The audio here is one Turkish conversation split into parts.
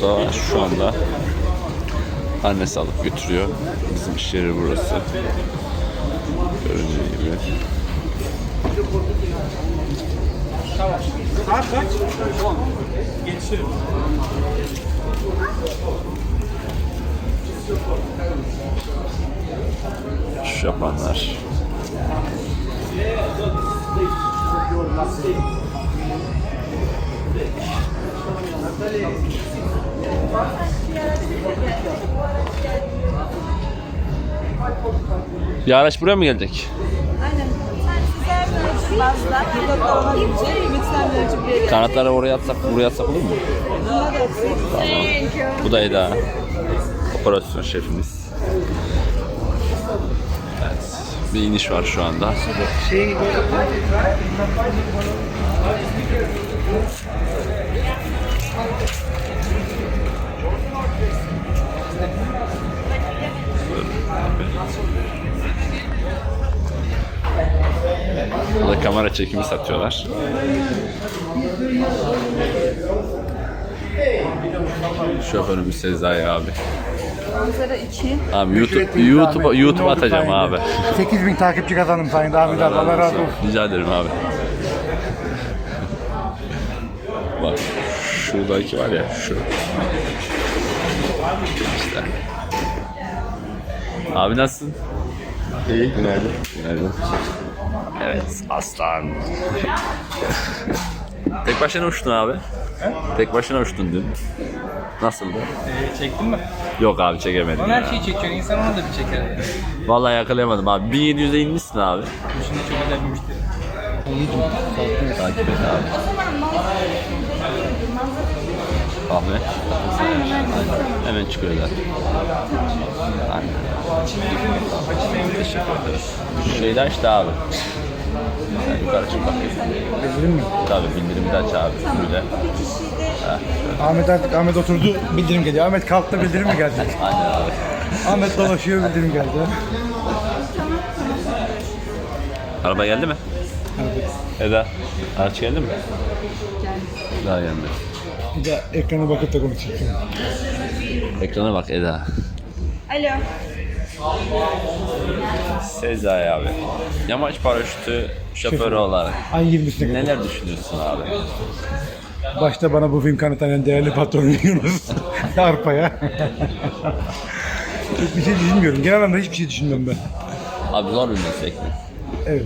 Mustafa şu anda annesi alıp götürüyor. Bizim iş yeri burası. Göründüğü gibi. Saat kaç? 10. Geçiyor. Şu yapanlar. Bir araç buraya mı gelecek? Aynen. Kanatları oraya atsak, buraya atsak olur mu? Bu da Eda. Operasyon şefimiz. Evet. Bir iniş var şu anda. Şey Burada kamera çekimi satıyorlar. Şoförümüz Sezai abi. Manzara 2. Abi YouTube YouTube YouTube atacağım abi. 8000 takipçi kazandım sayın Ahmet abi. Allah razı olsun. Rica ederim abi. Bak şuradaki var ya şu. İşte. Abi nasılsın? İyi günaydın. Günaydın. Evet aslan. Tek başına uçtun abi. Tek başına uçtun dün. Nasıldı? Ee, çektin mi? Yok abi çekemedim. Onu her şeyi çekiyor. İnsan onu da bir çeker. Vallahi yakalayamadım abi. 1700'e inmişsin abi. Şimdi çok güzel bir müşteri. Takip et abi. Kahve. Hemen çıkıyor zaten. Aynen. Teşekkür de açtı abi. Sen yukarı çık bakayım. Bildirim mi? Tabii bildirimi de aç abi. Böyle. Ahmet artık Ahmet oturdu bildirim geliyor. Ahmet kalktı bildirim mi geldi? Aynen abi. Ahmet dolaşıyor bildirim geldi. Araba geldi mi? Eda. Araç geldi mi? Daha gelmedi. Bir de ekrana bakıp da konuşuyor. Ekrana bak Eda. Alo. Sezai abi. Yamaç paraşütü şoförü olarak Ay 20'sine neler düşünüyorsun abi? Başta bana bu film kanıtlayan değerli patronum Yunus Arpa'ya. hiçbir şey düşünmüyorum. Genel anlamda hiçbir şey düşünmüyorum ben. Abi zor bir meslek mi? Evet.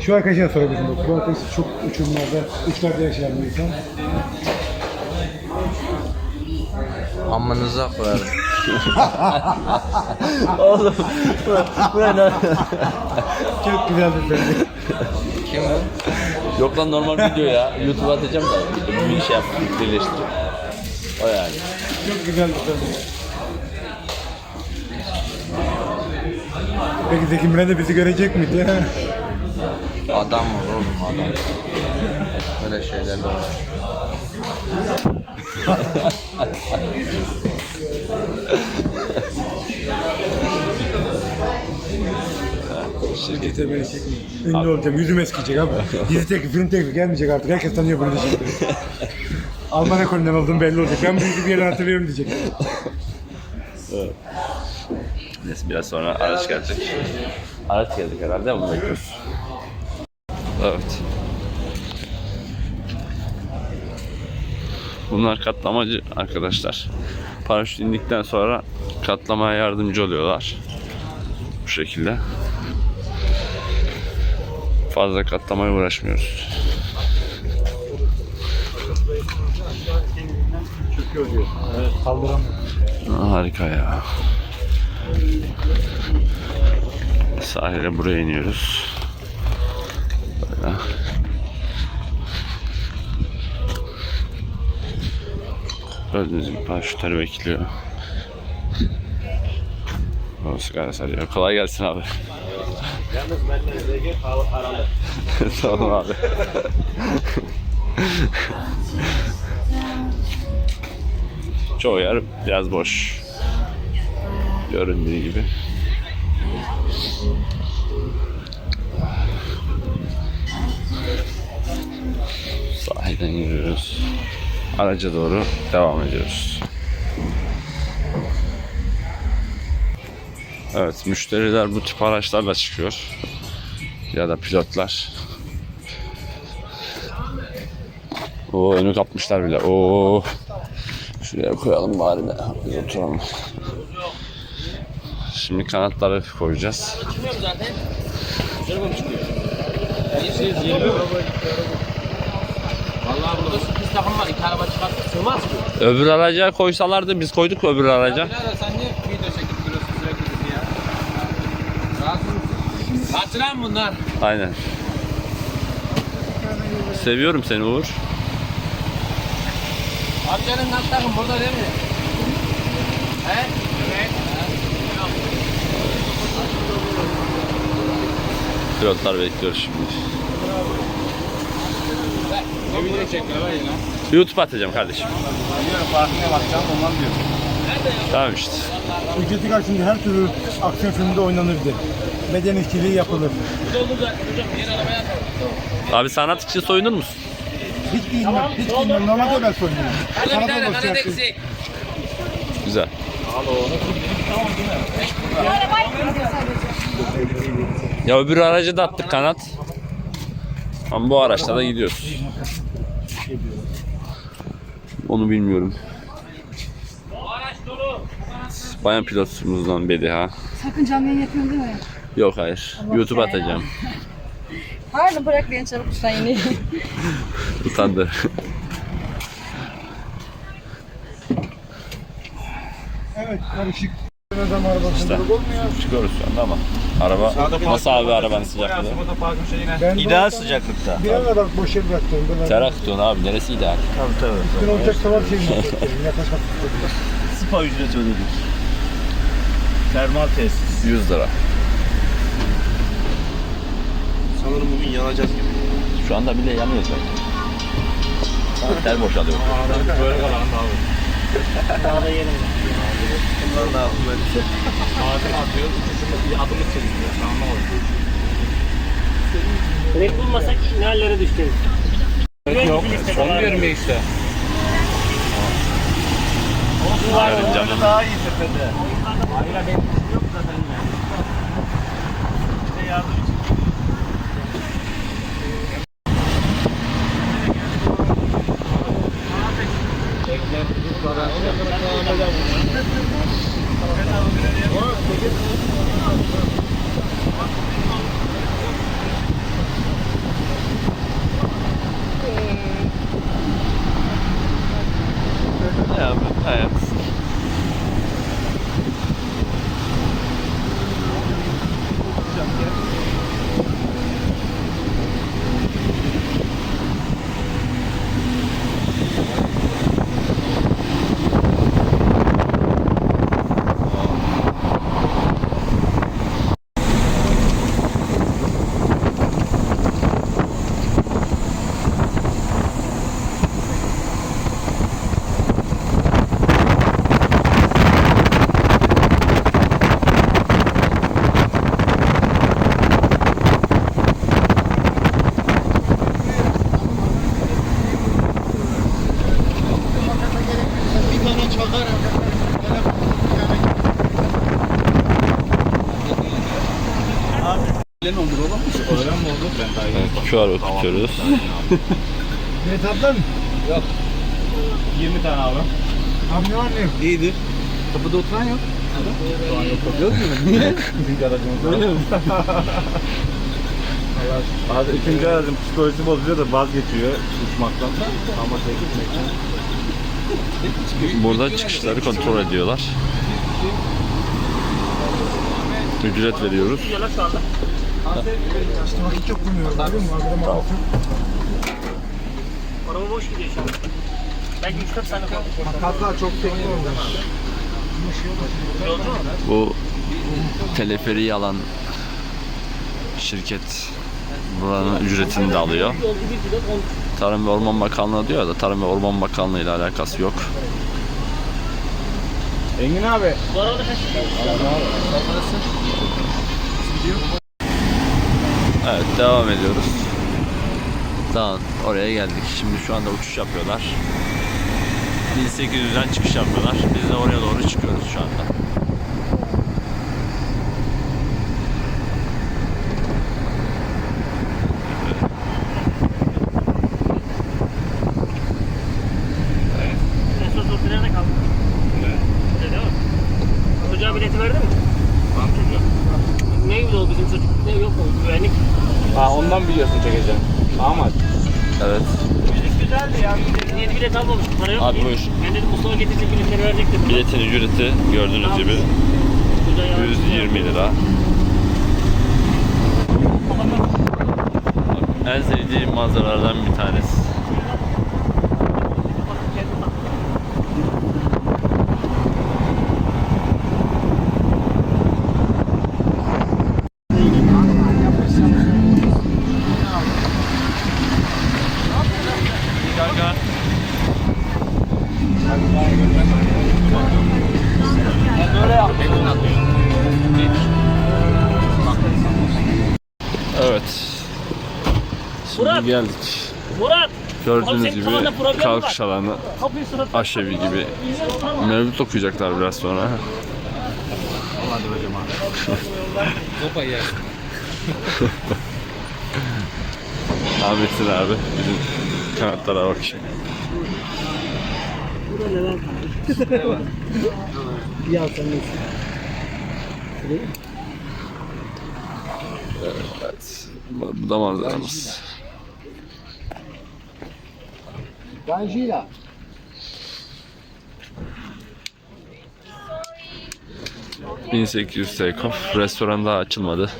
Şu arkadaşa sorabilirim. Bu arkadaş çok uçurumlarda, uçlarda yaşayan bir insan. Amınıza koyarım. Çok güzel bir film. Kim bu? Yok lan normal video ya. YouTube'a atacağım da bir şey yap, birleştireceğim. O yani. Çok güzel bir film. Peki Zeki Müren de bizi görecek miydi? Adam var oğlum adam. Böyle şeyler de var. Şirkete beni çekmiyor. Ünlü olacağım. Yüzüm eskiyecek abi. Dizi teklifi, film teklifi gelmeyecek artık. Herkes tanıyor bunu diyecek. Alman ekolünden olduğum belli olacak. Ben bu yüzü bir yerden hatırlıyorum diyecek. Neyse biraz sonra araç gelecek. Araç geldik herhalde onu bekliyoruz. Evet. Bunlar katlamacı arkadaşlar. Paraşüt indikten sonra katlamaya yardımcı oluyorlar. Bu şekilde. Fazla katlamaya uğraşmıyoruz. Harika ya. Sahile buraya iniyoruz. Böyle. Gördüğünüz gibi paraşütler bekliyor. O sigara sarıyor. Kolay gelsin abi. Yalnız ben tamam abi. Çoğu yer biraz boş. Göründüğü gibi. Sahilden yürüyoruz. Araca doğru devam ediyoruz. Evet, müşteriler bu tip araçlarla çıkıyor. Ya da pilotlar. O önü kapmışlar bile. Oo. Şuraya koyalım bari de. Oturalım. Şimdi kanatları koyacağız. Vallahi burada sürpriz takım var. İki araba çıkarttık. Sığmaz mı? Öbür araca koysalardı biz koyduk öbür araca. Birader sen niye video çekip duruyorsun sürekli bizi ya? Rahatsız mısın? Hatıran bunlar. Aynen. Seviyorum seni Uğur. Amcanın kat takım burada değil mi? He? Evet. Pilotlar bekliyor şimdi. Ne video çekmiyor lan yine? YouTube atacağım kardeşim. Biliyorum farkına bakacağım ondan diyorum. Tamam işte. Ücreti karşılığında her türlü aksiyon filminde oynanırdı. Beden işçiliği yapılır. Abi sanat için soyunur musun? Hiç giyinmem, hiç giyinmem. Normalde ben soyunuyorum. Hadi bir Sana tane da kanat bakacak. eksik. Güzel. Ya öbür aracı da attık kanat. Ama bu araçla da gidiyoruz. Onu bilmiyorum. Bayan pilotumuzdan Bediha. Sakın canlı yayın yapıyorsun değil mi? Yok hayır. YouTube atacağım. Pardon bırak beni çabuk sen yine. Utandı. Evet, karışık. Olmuyor. Çıkıyoruz şu anda ama. Araba nasıl abi arabanın sıcaklığı? Ben İdeal sıcaklıkta. Bir ara bak boş yer bıraktım. Ben Ter akıtıyorsun abi neresi ideal? Tabii tabii. Şeyim beklerim. Yaklaşmak istedim. Spa ücreti ödedik. Termal tesis. 100 lira. Sanırım bugün yanacağız gibi. Şu anda bile yanıyor zaten. Ter boşalıyor. Böyle kalalım abi. Bunlar da aklıma Ağzını atıyoruz. Bir adımız çekiliyor. Anlamadım. Direkt bulmasak ne hallere düşeceğiz. Yok. Onu diyorum ya işte. Evet canım. daha iyi tepede. Ne abi? Hayat. Öğlen olur oğlum. Öğlen mi olur? Ben Evet, QR okutuyoruz. Ne tatlı mı? 20 tane abi. Abi ne var ne yok? İyidir. Kapıda oturan yok. Şu an yok. Yok mu? Niye? Bizim aracımız Öyle mi? Abi ikinci aracın psikolojisi bozuyor da vazgeçiyor uçmaktan. Ama şey gitmekten. Burada çıkışları kontrol ediyorlar. Ücret veriyoruz. İşte vakit çok bilmiyorum. Değil mi? Arabası. Araba boş gidiyor an. Belki 3-4 saniye kaldı. Makaslar çok tekli. Yolcu mu? Bu teleferiği alan şirket buranın ücretini de alıyor. Yolcu 1 kilo 10 Tarım ve Orman Bakanlığı diyor da Tarım ve Orman Bakanlığı ile alakası yok. Engin abi. Bu arabada kaç Evet devam ediyoruz. Dağın oraya geldik. Şimdi şu anda uçuş yapıyorlar. 1800'den çıkış yapıyorlar. Biz de oraya doğru çıkıyoruz şu anda. En son sosu nerede kaldı? Burada değil mi? Çocuğa bileti verdin mi? Tamam çocuğa. Neydi o bizim çocuk? Ne yok mu? Güvenlik. Ha ondan biliyorsun çekeceğim. Ahmet. Evet. Müzik güzeldi ya. Yeni bilet almamış. Para yok Abi ki. buyur. Ben dedim Mustafa getirecek biletleri verecektim. Biletin ücreti gördüğünüz gibi Burada ya. 120 lira. En sevdiğim manzaralardan bir tanesi. Evet. Şimdi Murat! geldik. Murat! Gördüğünüz gibi kalkış var. alanı aşevi gibi. Mevlüt okuyacaklar biraz sonra. Sopa yer. Ahmet'in abi bizim kanatlara bak şimdi. Ya sen neyse. Evet. Bu bu da manzaramız. Ganjila. ...1800 take off. Restoran daha açılmadı.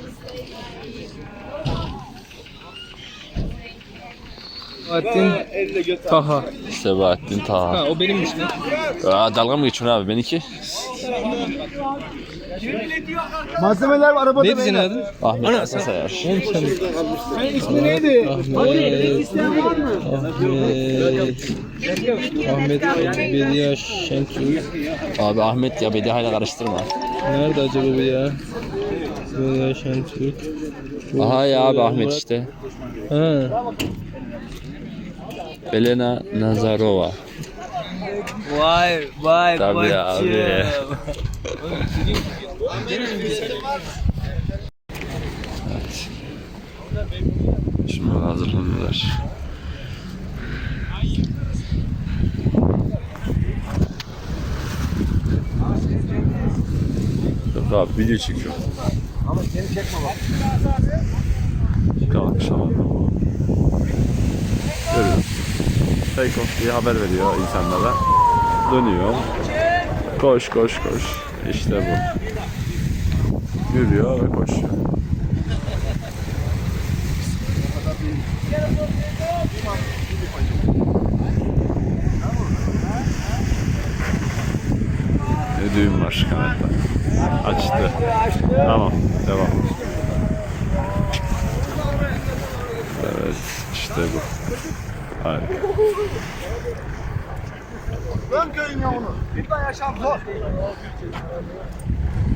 Attin Taha. Sebahattin Taha. Ha o benimmiş lan. Aa, dalga mı geçiyorsun abi? Benimki? Malzemeler var arabada. Neydi senin adın? Ahmet Hasan Sayar. İsmi neydi? Ahmet. Ahmet Bediye Şentürk. Abi Ahmet ya Bediayla karıştırma. Nerede acaba bu ya? Bediye Şentürk. Aha ya abi Ahmet işte. Ha. Belena Nazarova. Vay vay Tabii abi. Evet. Şimdi hazırlanıyorlar. Yok abi video çekiyor. Ama seni çekme bak. Kalkış alanı. Görüyoruz. Take off diye haber veriyor insanlara. Dönüyor. Koş koş koş. İşte bu. Yürüyor ve koşuyor. Bir düğüm var kanatta. Açtı. Tamam. Devam. Evet. işte bu. Harika. You